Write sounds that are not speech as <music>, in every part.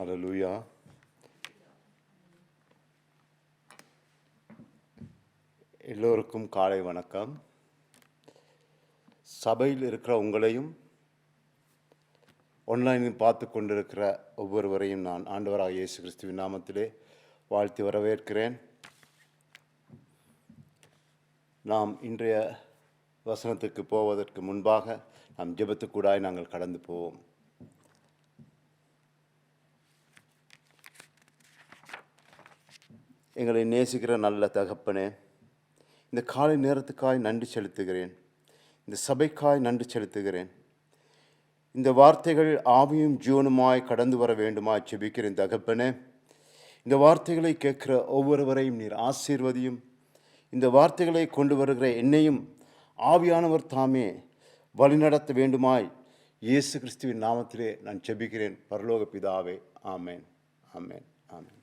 Halleluja. எல்லோருக்கும் காலை வணக்கம். சபையில் இருக்கிற உங்களையும் ஆன்லைனில் பார்த்து கொண்டிருக்கிற ஒவ்வொருவரையும் நான் ஆண்டவராக இயேசு கிறிஸ்துவின் நாமத்திலே வாழ்த்தி வரவேற்கிறேன். நாம் இன்றைய வசனத்துக்கு போவதற்கு முன்பாக நாம் ஜெபத்துக்கூடாய் நாங்கள் கடந்து போவோம். எங்களை நேசிக்கிற நல்ல தகப்பனே இந்த காலை நேரத்துக்காய் நன்றி செலுத்துகிறேன். இந்த சபைக்காய் நன்றி செலுத்துகிறேன். இந்த வார்த்தைகள் ஆவியும் ஜீவனுமாய் கடந்து வர வேண்டுமாய் செபிக்கிறேன் தகப்பனே. இந்த வார்த்தைகளை கேட்கிற ஒவ்வொருவரையும் நீர் ஆசீர்வதியும். இந்த வார்த்தைகளை கொண்டு வருகிற என்னையும் ஆவியானவர் தாமே வழிநடத்த வேண்டுமாய் இயேசு கிறிஸ்துவின் நாமத்திலே நான் செபிக்கிறேன் பரலோக பிதாவே ஆமேன் ஆமேன் ஆமேன்.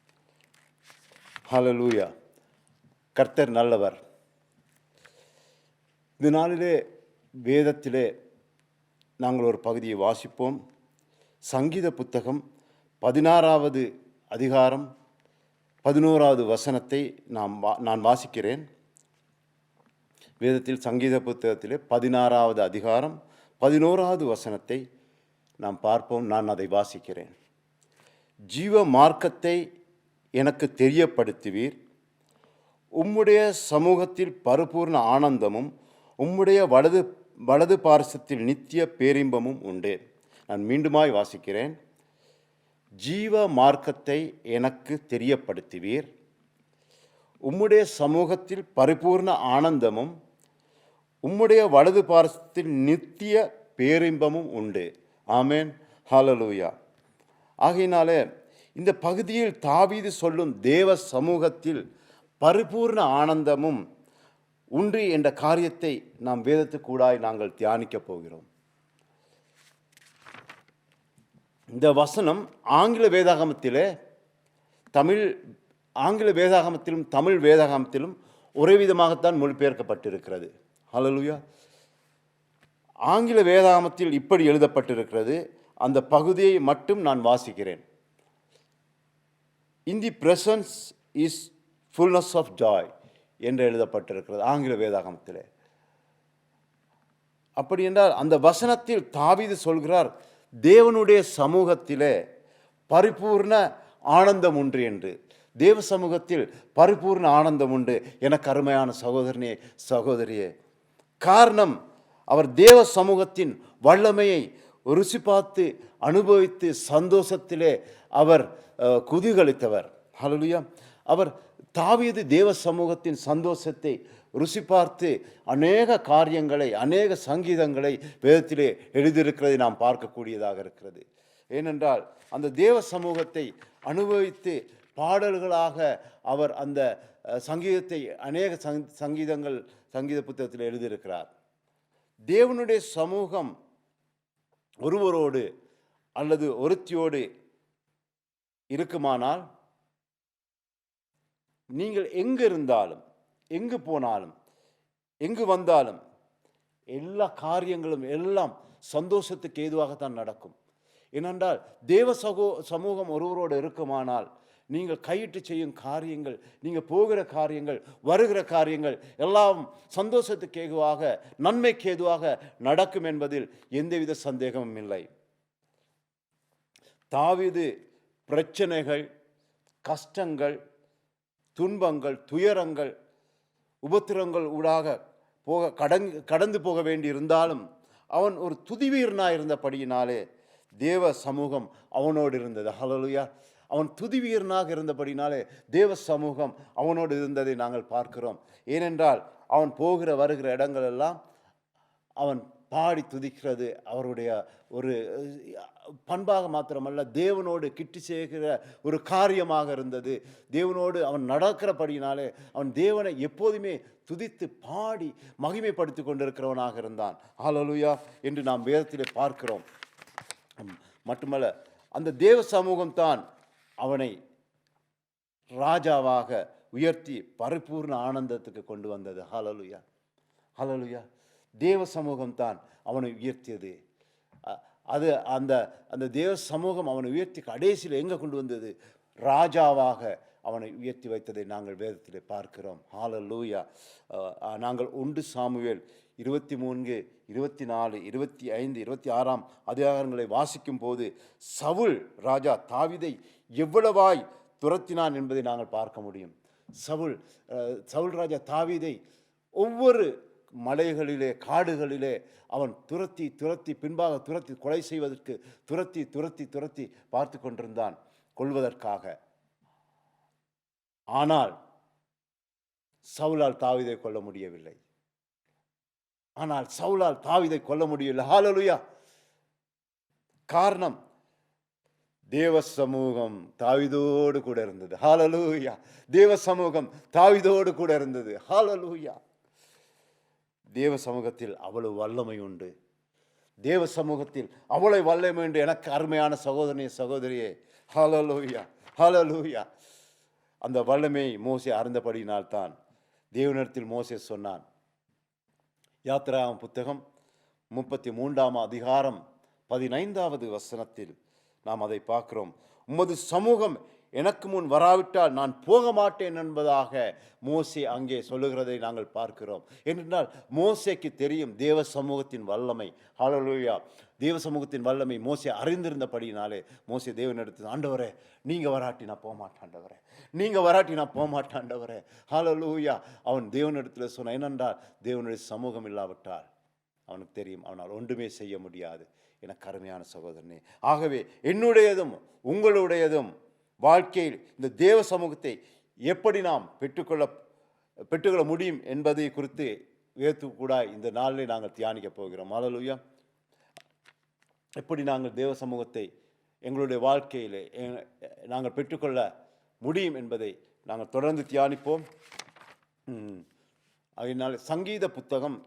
ஹலலூயா கர்த்தர் நல்லவர். இந்த நாளிலே வேதத்திலே நாங்கள் ஒரு பகுதியை வாசிப்போம். சங்கீத புத்தகம் பதினாறாவது அதிகாரம் பதினோராவது வசனத்தை நாம் வா நான் வாசிக்கிறேன். வேதத்தில் சங்கீத புத்தகத்திலே பதினாறாவது அதிகாரம் பதினோராவது வசனத்தை நாம் பார்ப்போம். நான் அதை வாசிக்கிறேன். ஜீவ மார்க்கத்தை எனக்கு தெரியப்படுத்துவீர். உம்முடைய சமூகத்தில் பரிபூர்ண ஆனந்தமும் உம்முடைய வலது வலது பார்சத்தில் நித்திய பேரின்பமும் உண்டு. நான் மீண்டுமாய் வாசிக்கிறேன். ஜீவ மார்க்கத்தை எனக்கு தெரியப்படுத்துவீர். உம்முடைய சமூகத்தில் பரிபூர்ண ஆனந்தமும் உம்முடைய வலது பார்சத்தில் நித்திய பேரின்பமும் உண்டு. ஆமேன். ஹாலலூயா ஆகையினாலே இந்த பகுதியில் தாவீது சொல்லும் தேவ சமூகத்தில் பரிபூர்ண ஆனந்தமும் உண்டு என்ற காரியத்தை நாம் வேதத்துக்கூடாய் நாங்கள் தியானிக்கப் போகிறோம். இந்த வசனம் ஆங்கில வேதாகமத்திலே தமிழ் ஆங்கில வேதாகமத்திலும் தமிழ் வேதாகமத்திலும் ஒரே விதமாகத்தான் மொழிபெயர்க்கப்பட்டிருக்கிறது. ஹலலுயா ஆங்கில வேதாகமத்தில் இப்படி எழுதப்பட்டிருக்கிறது. அந்த பகுதியை மட்டும் நான் வாசிக்கிறேன். In the presence is fullness of joy என்று எழுதப்பட்டிருக்கிறது ஆங்கில வேதாகமத்திலே. அப்படி என்றால் அந்த வசனத்தில் தாவிது சொல்கிறார் தேவனுடைய சமூகத்திலே பரிபூர்ண ஆனந்தம் உண்டு என்று. தேவ சமூகத்தில் பரிபூர்ண ஆனந்தம் உண்டு. எனக்கு அருமையான சகோதரனே சகோதரியே. காரணம் அவர் தேவ சமூகத்தின் வல்லமையை ருசி பார்த்து அனுபவித்து சந்தோஷத்திலே அவர் குதிகளித்தவர். ஹலலுயா அவர் தாவியது தேவ சமூகத்தின் சந்தோஷத்தை ருசி பார்த்து அநேக காரியங்களை அநேக சங்கீதங்களை வேதத்திலே எழுதியிருக்கிறதை நாம் பார்க்கக்கூடியதாக இருக்கிறது. ஏனென்றால் அந்த தேவ சமூகத்தை அனுபவித்து பாடல்களாக அவர் அந்த சங்கீதத்தை அநேக சங் சங்கீதங்கள் சங்கீத புத்தகத்தில் எழுதியிருக்கிறார். தேவனுடைய சமூகம் ஒருவரோடு அல்லது ஒருத்தியோடு இருக்குமானால் நீங்கள் எங்கு இருந்தாலும் எங்கு போனாலும் எங்கு வந்தாலும் எல்லா காரியங்களும் எல்லாம் சந்தோஷத்துக்கு ஏதுவாகத்தான் நடக்கும். ஏனென்றால் தேவ சகோ சமூகம் ஒருவரோடு இருக்குமானால் நீங்கள் கையிட்டு செய்யும் காரியங்கள் நீங்கள் போகிற காரியங்கள் வருகிற காரியங்கள் எல்லாம் சந்தோஷத்துக்கு ஏதுவாக நன்மைக்கு ஏதுவாக நடக்கும் என்பதில் எந்தவித சந்தேகமும் இல்லை. தாவிது பிரச்சனைகள் கஷ்டங்கள் துன்பங்கள் துயரங்கள் உபத்திரங்கள் ஊடாக போக கடங் கடந்து போக வேண்டி இருந்தாலும் அவன் ஒரு துதிவீரனாக இருந்தபடியினாலே தேவ சமூகம் அவனோடு இருந்தது. ஹலலுயா அவன் துதிவீரனாக இருந்தபடினாலே தேவ சமூகம் அவனோடு இருந்ததை நாங்கள் பார்க்கிறோம். ஏனென்றால் அவன் போகிற வருகிற இடங்கள் எல்லாம் அவன் பாடி துதிக்கிறது அவருடைய ஒரு பண்பாக மாத்திரமல்ல தேவனோடு கிட்டி சேர்க்கிற ஒரு காரியமாக இருந்தது. தேவனோடு அவன் நடக்கிறபடினாலே அவன் தேவனை எப்போதுமே துதித்து பாடி மகிமைப்படுத்தி கொண்டிருக்கிறவனாக இருந்தான். ஆலலுயா என்று நாம் வேதத்திலே பார்க்கிறோம். மட்டுமல்ல அந்த தேவ சமூகம்தான் அவனை ராஜாவாக உயர்த்தி பரிபூர்ண ஆனந்தத்துக்கு கொண்டு வந்தது. ஹலலுயா ஹலலுயா தேவ சமூகம் தான் அவனை உயர்த்தியது. அது அந்த அந்த தேவ சமூகம் அவனை உயர்த்தி கடைசியில் எங்கே கொண்டு வந்தது? ராஜாவாக அவனை உயர்த்தி வைத்ததை நாங்கள் வேதத்தில் பார்க்கிறோம். ஹால லூயா நாங்கள் ஒன்று சாமுவேல் இருபத்தி மூன்று இருபத்தி நாலு இருபத்தி ஐந்து இருபத்தி ஆறாம் அதிகாரங்களை வாசிக்கும் போது சவுல் ராஜா தாவிதை எவ்வளவாய் துரத்தினான் என்பதை நாங்கள் பார்க்க முடியும். சவுல் சவுல் ராஜா தாவீதை ஒவ்வொரு மலைகளிலே காடுகளிலே அவன் துரத்தி துரத்தி பின்பாக துரத்தி கொலை செய்வதற்கு துரத்தி துரத்தி துரத்தி பார்த்து கொண்டிருந்தான் கொள்வதற்காக. ஆனால் சவுலால் தாவிதை கொல்ல முடியவில்லை. ஆனால் சவுலால் தாவிதை கொல்ல முடியவில்லை. ஹாலலுயா காரணம் தேவ சமூகம் தாவிதோடு கூட இருந்தது. ஹாலலூயா தேவ சமூகம் தாவிதோடு கூட இருந்தது. ஹாலலூயா தேவ சமூகத்தில் அவ்வளவு வல்லமை உண்டு. தேவ சமூகத்தில் அவ்வளவு வல்லமை உண்டு. எனக்கு அருமையான சகோதரனே சகோதரியே. ஹலலூயா ஹலலூயா அந்த வல்லமை மோசே அறிந்தபடியினால்தான் தேவனிடத்தில் மோசே சொன்னான். யாத்திராம் புத்தகம் முப்பத்தி மூன்றாம் அதிகாரம் பதினைந்தாவது வசனத்தில் நாம் அதை பார்க்கிறோம். உமது சமூகம் எனக்கு முன் வராவிட்டால் நான் போக மாட்டேன் என்பதாக மோசே அங்கே சொல்லுகிறதை நாங்கள் பார்க்கிறோம். என்றால் மோசேக்கு தெரியும் தேவ சமூகத்தின் வல்லமை. ஹalleluya தேவ சமூகத்தின் வல்லமை மோசே அறிந்திருந்தபடியினாலே மோசே தேவனிடத்தில் ஆண்டவரே நீங்கள் வராட்டி நான் போக மாட்டாண்டவரே வராட்டி நான் போக மாட்டாண்டவரே அவன் அவன் தேவனிடத்தில் சொன்ன என்னென்றால் தேவனுடைய சமூகம் இல்லாவிட்டால் அவனுக்கு தெரியும் அவனால் ஒன்றுமே செய்ய முடியாது. என கருமையான சகோதரனே. ஆகவே என்னுடையதும் உங்களுடையதும் வாழ்க்கையில் இந்த தேவ சமூகத்தை எப்படி நாம் பெற்றுக்கொள்ள பெற்றுக்கொள்ள முடியும் என்பதை குறித்து வேத்து கூட இந்த நாளில் நாங்கள் தியானிக்க போகிறோம். ஹalleluya எப்படி நாங்கள் தேவ சமூகத்தை எங்களுடைய வாழ்க்கையில் நாங்கள் பெற்றுக்கொள்ள முடியும் என்பதை நாங்கள் தொடர்ந்து தியானிப்போம். அதனால் சங்கீத புத்தகம்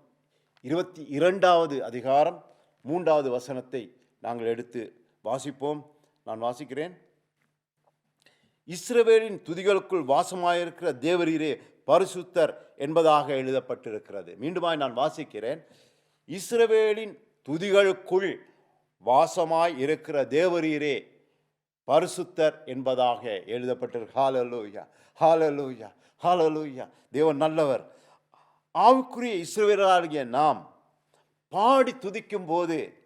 இருபத்தி இரண்டாவது அதிகாரம் மூன்றாவது வசனத்தை நாங்கள் எடுத்து வாசிப்போம். நான் வாசிக்கிறேன். இஸ்ரவேலின் துதிகளுக்குள் வாசமாயிருக்கிற தேவரீரே பரிசுத்தர் என்பதாக எழுதப்பட்டிருக்கிறது. மீண்டுமாய் நான் வாசிக்கிறேன். இஸ்ரவேலின் துதிகளுக்குள் வாசமாய் இருக்கிற தேவரீரே பரிசுத்தர் என்பதாக எழுதப்பட்டிருக்கு. ஹாலலூயா ஹாலலூயா ஹாலலூயா தேவன் நல்லவர். ஆவுக்குரிய இஸ்ரவேலராகிய நாம் பாடி துதிக்கும் போது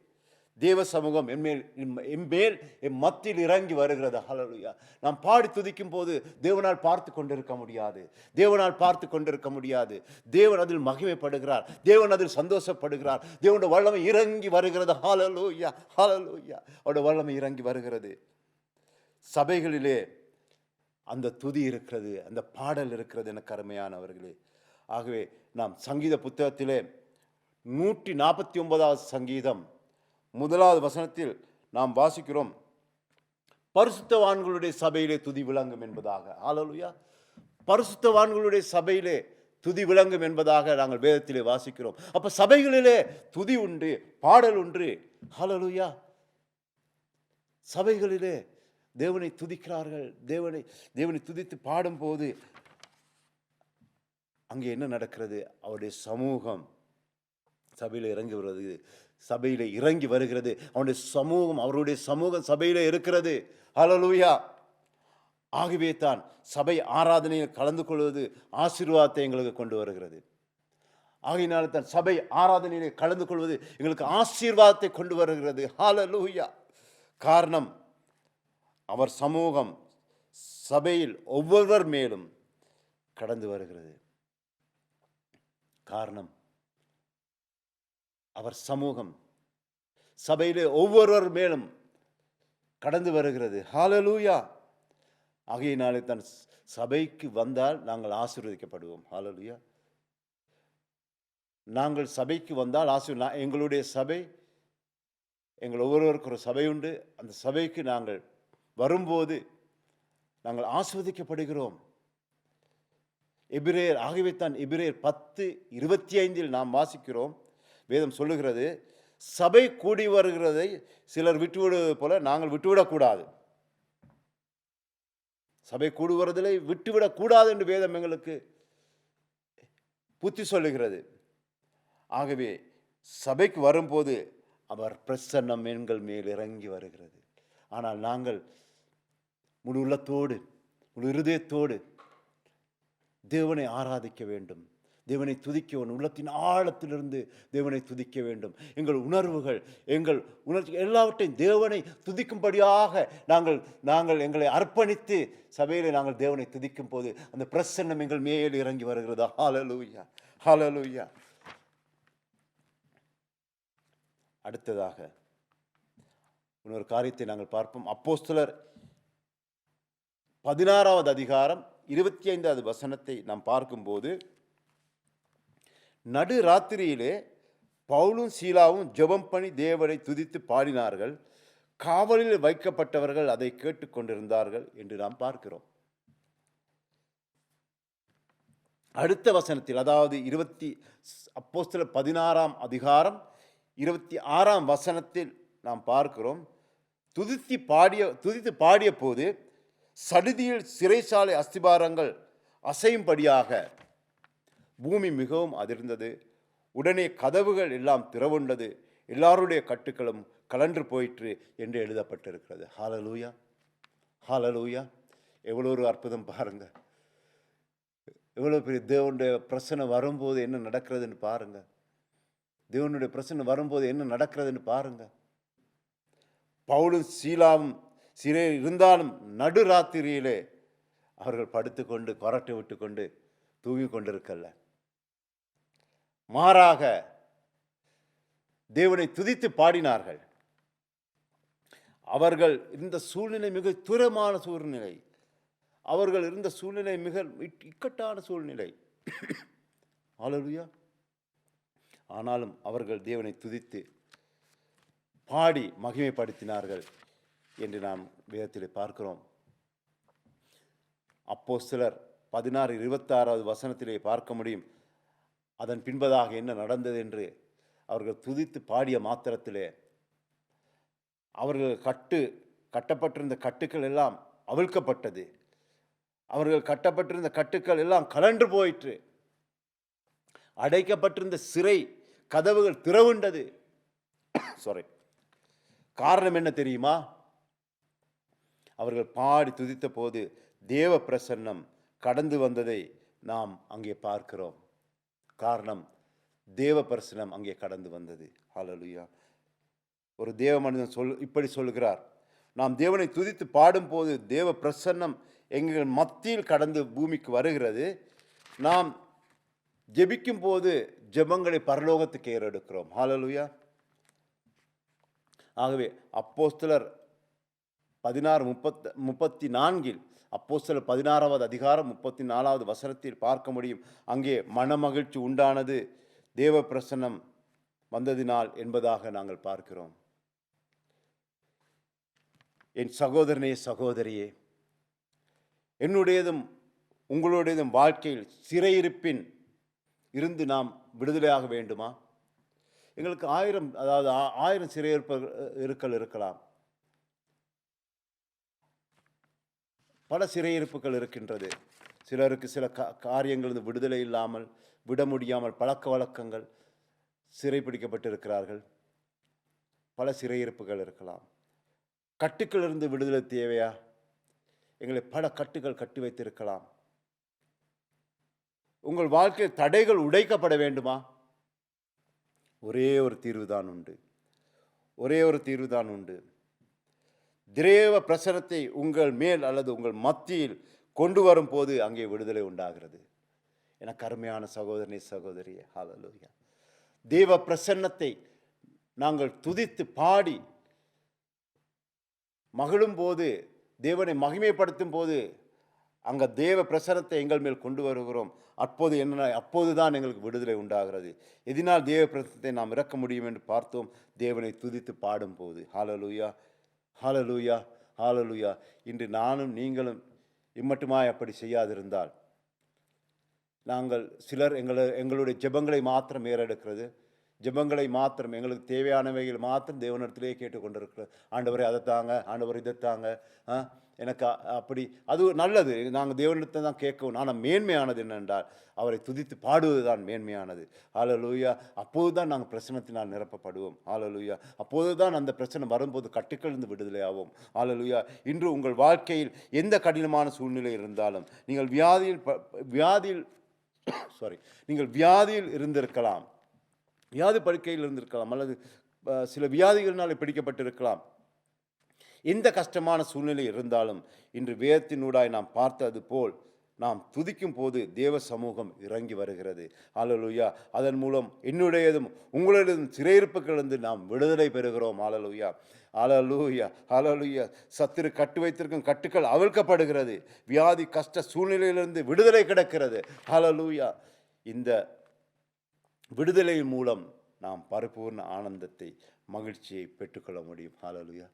தேவ சமூகம் என்மேல் என்- என்மேல் என் மத்தியில் இறங்கி வருகிறது. ஹலலுயா நாம் பாடி துதிக்கும் போது தேவனால் பார்த்து கொண்டிருக்க முடியாது. தேவனால் பார்த்து கொண்டிருக்க முடியாது. தேவன் அதில் மகிமைப்படுகிறார். தேவன் அதில் சந்தோஷப்படுகிறார். தேவனுடைய வல்லமை இறங்கி வருகிறது. ஹalleluya ஹalleluya அவருடைய வல்லமை இறங்கி வருகிறது. சபைகளிலே அந்த துதி இருக்கிறது. அந்த பாடல் இருக்கிறது என கருமையானவர்களே. ஆகவே நாம் சங்கீத புத்தகத்திலே நூற்றி நாற்பத்தி ஒன்பதாவது சங்கீதம் முதலாவது வசனத்தில் நாம் வாசிக்கிறோம். பரிசுத்தவான்களுடைய சபையிலே துதி விளங்கும் என்பதாக. ஆலலுயா பரிசுத்தவான்களுடைய சபையிலே துதி விளங்கும் என்பதாக நாங்கள் வேதத்திலே வாசிக்கிறோம். அப்ப சபைகளிலே துதி உண்டு பாடல் உண்டு. ஹalleluya சபைகளிலே தேவனை துதிக்கிறார்கள். தேவனை தேவனை துதித்து பாடும்போது அங்கே என்ன நடக்கிறது? அவருடைய சமூகம் சபையில் இறங்கி வருவது சபையில் இறங்கி வருகிறது. அவனுடைய சமூகம் அவருடைய சமூகம் சபையில் இருக்கிறது. ஹலலூயா ஆகவே தான் சபை ஆராதனையில் கலந்து கொள்வது ஆசீர்வாதத்தை எங்களுக்கு கொண்டு வருகிறது. ஆகையினால தான் சபை ஆராதனையிலே கலந்து கொள்வது எங்களுக்கு ஆசீர்வாதத்தை கொண்டு வருகிறது. ஹாலலூயா காரணம் அவர் சமூகம் சபையில் ஒவ்வொருவர் மேலும் கடந்து வருகிறது. காரணம் அவர் சமூகம். சபையிலே ஒவ்வொருவர் மேலும் கடந்து வருகிறது. ஹாலலூயா ஆகையினாலே தான் சபைக்கு வந்தால் நாங்கள் ஆசீர்வதிக்கப்படுவோம். ஹாலலுயா நாங்கள் சபைக்கு வந்தால் ஆசீர் நான் எங்களுடைய சபை எங்கள் ஒவ்வொருவருக்கு ஒரு சபை உண்டு. அந்த சபைக்கு நாங்கள் வரும்போது நாங்கள் ஆஸ்வதிக்கப்படுகிறோம் எபிரேயர் ஆகவே தான் எபிரேயர் பத்து இருபத்தி ஐந்தில் நாம் வாசிக்கிறோம். வேதம் சொல்லுகிறது சபை கூடி வருகிறதை சிலர் விட்டுவிடுவது போல நாங்கள் விட்டுவிடக்கூடாது. சபை கூடி வருவதிலே விட்டுவிடக்கூடாது என்று வேதம் எங்களுக்கு புத்தி சொல்லுகிறது. ஆகவே சபைக்கு வரும்போது அவர் பிரசன்னம் எங்கள் மேல் இறங்கி வருகிறது. ஆனால் நாங்கள் முழு உள்ளத்தோடு முழு இருதயத்தோடு தேவனை ஆராதிக்க வேண்டும். தேவனை துதிக்க உள்ளத்தின் ஆழத்திலிருந்து தேவனை துதிக்க வேண்டும். எங்கள் உணர்வுகள் எங்கள் உணர்ச்சி எல்லாவற்றையும் தேவனை துதிக்கும்படியாக நாங்கள் நாங்கள் எங்களை அர்ப்பணித்து சபையிலே நாங்கள் தேவனை துதிக்கும் போது அந்த பிரசன்னம் எங்கள் மேல் இறங்கி வருகிறதா? ஹாலலூயா ஹாலலூயா அடுத்ததாக இன்னொரு காரியத்தை நாங்கள் பார்ப்போம். அப்போஸ்தலர் பதினாறாவது அதிகாரம் இருபத்தி ஐந்தாவது வசனத்தை நாம் பார்க்கும்போது நடு ராத்திரியிலே பவுலும் சீலாவும் ஜெபம் பண்ணி தேவனை துதித்து பாடினார்கள். காவலில் வைக்கப்பட்டவர்கள் அதை கேட்டுக்கொண்டிருந்தார்கள் என்று நாம் பார்க்கிறோம். அடுத்த வசனத்தில் அதாவது இருபத்தி அப்போஸ்தல பதினாறாம் அதிகாரம் இருபத்தி ஆறாம் வசனத்தில் நாம் பார்க்கிறோம். துதித்து பாடிய துதித்து பாடிய போது சடுதியில் சிறைசாலை அஸ்திபாரங்கள் அசையும்படியாக பூமி மிகவும் அதிர்ந்தது. உடனே கதவுகள் எல்லாம் திறவுண்டது. எல்லாருடைய கட்டுக்களும் கலன்று போயிற்று என்று எழுதப்பட்டிருக்கிறது. ஹாலலூயா ஹாலலூயா எவ்வளோ ஒரு அற்புதம் பாருங்கள் எவ்வளோ பெரிய தேவனுடைய பிரச்சனை வரும்போது என்ன நடக்கிறதுன்னு பாருங்கள் தேவனுடைய பிரச்சனை வரும்போது என்ன நடக்கிறதுன்னு பாருங்கள் பவுலும் சீலாவும் சிறை இருந்தாலும் நடுராத்திரியிலே அவர்கள் படுத்துக்கொண்டு கொரட்டை விட்டுக்கொண்டு தூங்கி கொண்டிருக்கல்ல மாறாக தேவனை துதித்து பாடினார்கள். அவர்கள் இருந்த சூழ்நிலை மிக துரமான சூழ்நிலை. அவர்கள் இருந்த சூழ்நிலை மிக இக்கட்டான சூழ்நிலை. ஆலலுயா ஆனாலும் அவர்கள் தேவனை துதித்து பாடி மகிமைப்படுத்தினார்கள் என்று நாம் வேதத்தில் பார்க்கிறோம். அப்போ சிலர் பதினாறு இருபத்தாறாவது வசனத்திலே பார்க்க முடியும். அதன் பின்பதாக என்ன நடந்தது என்று அவர்கள் துதித்து பாடிய மாத்திரத்திலே அவர்கள் கட்டு கட்டப்பட்டிருந்த கட்டுக்கள் எல்லாம் அவிழ்க்கப்பட்டது. அவர்கள் கட்டப்பட்டிருந்த கட்டுக்கள் எல்லாம் கலன்று போயிற்று. அடைக்கப்பட்டிருந்த சிறை கதவுகள் திறவுண்டது. சாரி காரணம் என்ன தெரியுமா? அவர்கள் பாடி துதித்த போது தேவ பிரசன்னம் கடந்து வந்ததை நாம் அங்கே பார்க்கிறோம். காரணம் தேவ பரிசனம் அங்கே கடந்து வந்தது. ஹalleluya ஒரு தேவ மனிதன் சொல் இப்படி சொல்கிறார். நாம் தேவனை துதித்து பாடும்போது தேவ பிரசன்னம் எங்கள் மத்தியில் கடந்து பூமிக்கு வருகிறது. நாம் ஜெபிக்கும் போது ஜெபங்களை பரலோகத்துக்கு ஏறெடுக்கிறோம். ஹாலலுயா ஆகவே அப்போஸ்தலர் பதினாறு முப்பத் முப்பத்தி நான்கில் அப்போஸ்தலர் பதினாறாவது அதிகாரம் முப்பத்தி நாலாவது வசனத்தில் பார்க்க முடியும். அங்கே மனமகிழ்ச்சி உண்டானது தேவ பிரசன்னம் வந்ததினால் என்பதாக நாங்கள் பார்க்கிறோம். என் சகோதரனே சகோதரியே என்னுடையதும் உங்களுடையதும் வாழ்க்கையில் சிறையிருப்பின் இருந்து நாம் விடுதலையாக வேண்டுமா? எங்களுக்கு ஆயிரம் அதாவது ஆ- ஆயிரம் சிறையிருப்ப இருக்கல் இருக்கலாம். பல சிறையிருப்புகள் இருக்கின்றது. சிலருக்கு சில கா காரியங்கள் விடுதலை இல்லாமல் விட முடியாமல் பழக்க வழக்கங்கள் சிறைப்பிடிக்கப்பட்டிருக்கிறார்கள். பல சிறையிருப்புகள் இருக்கலாம். கட்டுக்களிலிருந்து விடுதலை தேவையா? எங்களை பல கட்டுகள் கட்டி வைத்திருக்கலாம். உங்கள் வாழ்க்கையில் தடைகள் உடைக்கப்பட வேண்டுமா? ஒரே ஒரு தீர்வு தான் உண்டு. ஒரே ஒரு தீர்வு தான் உண்டு. தேவ பிரசனத்தை உங்கள் மேல் அல்லது உங்கள் மத்தியில் கொண்டு வரும்போது அங்கே விடுதலை உண்டாகிறது. எனக்கு கருமையான சகோதரனை சகோதரியே ஹாலலூயா தேவ பிரசன்னத்தை நாங்கள் துதித்து பாடி மகிழும் போது தேவனை மகிமைப்படுத்தும் போது அங்கே தேவ பிரசனத்தை எங்கள் மேல் கொண்டு வருகிறோம். அப்போது என்ன அப்போதுதான் எங்களுக்கு விடுதலை உண்டாகிறது. எதினால் தேவ பிரசனத்தை நாம் இறக்க முடியும் என்று பார்த்தோம். தேவனை துதித்து பாடும்போது ஹாலலூயா ஹாலலூயா ஹாலலூயா இன்று நானும் நீங்களும் இம்மட்டுமாய் அப்படி செய்யாதிருந்தால். நாங்கள் சிலர் எங்களை எங்களுடைய ஜெபங்களை மாத்திரம் ஏறெடுக்கிறது. ஜெபங்களை மாத்திரம் எங்களுக்கு தேவையானவைகள் மாத்திரம் தேவனிடத்திலே கேட்டுக்கொண்டிருக்கிறது. ஆண்டவரை அதை தாங்க ஆண்டவர் இதை தாங்க ஆ, எனக்கு அப்படி அது நல்லது. நாங்கள் தேவனிடத்தை தான் கேட்கவும் ஆனால் மேன்மையானது என்னென்றால்? அவரை துதித்து பாடுவது தான் மேன்மையானது. ஆலலூயா அப்போது தான் நாங்கள் பிரச்சனத்தினால் நிரப்பப்படுவோம். ஆலலூயா அப்போது தான் அந்த பிரச்சனை வரும்போது கட்டுக்களிருந்து விடுதலை ஆவோம் ஹalleluya இன்று உங்கள் வாழ்க்கையில் எந்த கடினமான சூழ்நிலை இருந்தாலும் நீங்கள் வியாதியில் ப- வியாதியில் <coughs> சாரி நீங்கள் வியாதியில் இருந்திருக்கலாம். வியாதி படுக்கையில் இருந்திருக்கலாம் அல்லது சில வியாதிகளினால் பிடிக்கப்பட்டிருக்கலாம். எந்த கஷ்டமான சூழ்நிலை இருந்தாலும் இன்று வேதத்தினூடாய் நாம் பார்த்தது போல் நாம் துதிக்கும் போது தேவ சமூகம் இறங்கி வருகிறது. ஆலலுயா அதன் மூலம் என்னுடையதும் உங்களுடையதும் சிறையிருப்புகளிலிருந்து நாம் விடுதலை பெறுகிறோம். ஆலலுயா அலலூயா அலலூயா சத்துரு கட்டு வைத்திருக்கும் கட்டுக்கள் அவிழ்க்கப்படுகிறது. வியாதி கஷ்ட சூழ்நிலையிலிருந்து விடுதலை கிடக்கிறது. அலலூயா இந்த விடுதலை மூலம் நாம் பரிபூர்ண ஆனந்தத்தை மகிழ்ச்சியை பெற்றுக்கொள்ள முடியும். ஹாலலுயா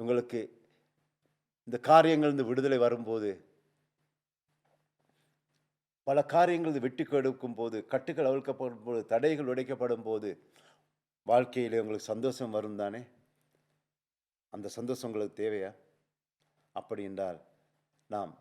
உங்களுக்கு இந்த காரியங்கள் இந்த விடுதலை வரும்போது பல காரியங்கள் வெட்டி கெடுக்கும் போது கட்டுகள் அவிழ்க்கப்படும் போது தடைகள் உடைக்கப்படும் போது வாழ்க்கையில் உங்களுக்கு சந்தோஷம் வரும் தானே? அந்த சந்தோஷம் உங்களுக்கு தேவையா? அப்படி என்றால் நாம்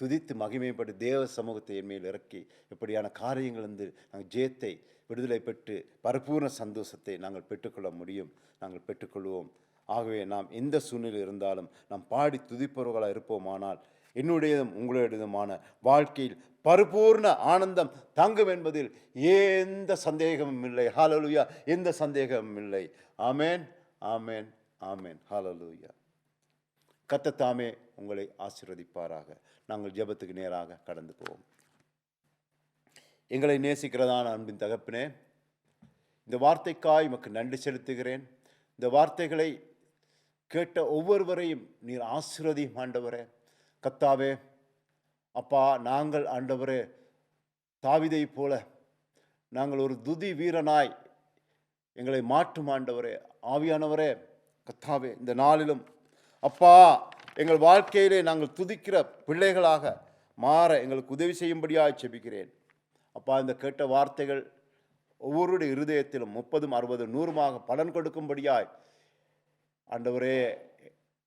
துதித்து மகிமைப்பட்டு தேவ சமூகத்தை என்மையில் மேல் இறக்கி இப்படியான காரியங்கள் வந்து நாங்கள் ஜெயத்தை விடுதலை பெற்று பரிபூர்ண சந்தோஷத்தை நாங்கள் பெற்றுக்கொள்ள முடியும். நாங்கள் பெற்றுக்கொள்வோம். ஆகவே நாம் எந்த சூழ்நிலை இருந்தாலும் நாம் பாடி துதிப்பவர்களாக இருப்போமானால் என்னுடையதும் உங்களுடையதுமான வாழ்க்கையில் பரிபூர்ண ஆனந்தம் தங்கும் என்பதில் எந்த சந்தேகமும் இல்லை. ஹாலலுயா எந்த சந்தேகமும் இல்லை. ஆமேன் ஆமேன் ஆமேன் ஹாலலுயா கத்தத்தாமே உங்களை ஆசீர்வதிப்பாராக. நாங்கள் ஜெபத்துக்கு நேராக கடந்து போவோம். எங்களை நேசிக்கிறதான அன்பின் தகப்பனே இந்த வார்த்தைக்காய் உமக்கு நன்றி செலுத்துகிறேன். இந்த வார்த்தைகளை கேட்ட ஒவ்வொருவரையும் நீர் ஆசீர்வதியும் ஆண்டவரே. கத்தாவே அப்பா நாங்கள் ஆண்டவரே தாவிதை போல நாங்கள் ஒரு துதி வீரனாய் எங்களை மாற்றும் ஆண்டவரே. ஆவியானவரே கத்தாவே இந்த நாளிலும் அப்பா எங்கள் வாழ்க்கையிலே நாங்கள் துதிக்கிற பிள்ளைகளாக மாற எங்களுக்கு உதவி செய்யும்படியாக செபிக்கிறேன். அப்பா இந்த கேட்ட வார்த்தைகள் ஒவ்வொருடைய இருதயத்திலும் முப்பதும் அறுபது நூறுமாக பலன் கொடுக்கும்படியாய் ஆண்டவரே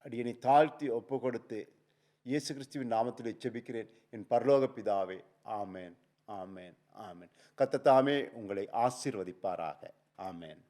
அடியனை தாழ்த்தி ஒப்பு கொடுத்து இயேசு கிறிஸ்துவின் நாமத்தில் செபிக்கிறேன் என் பரலோக பிதாவே ஆமேன் ஆமேன் ஆமேன். கத்தத்தாமே உங்களை ஆசிர்வதிப்பாராக. ஆமேன்.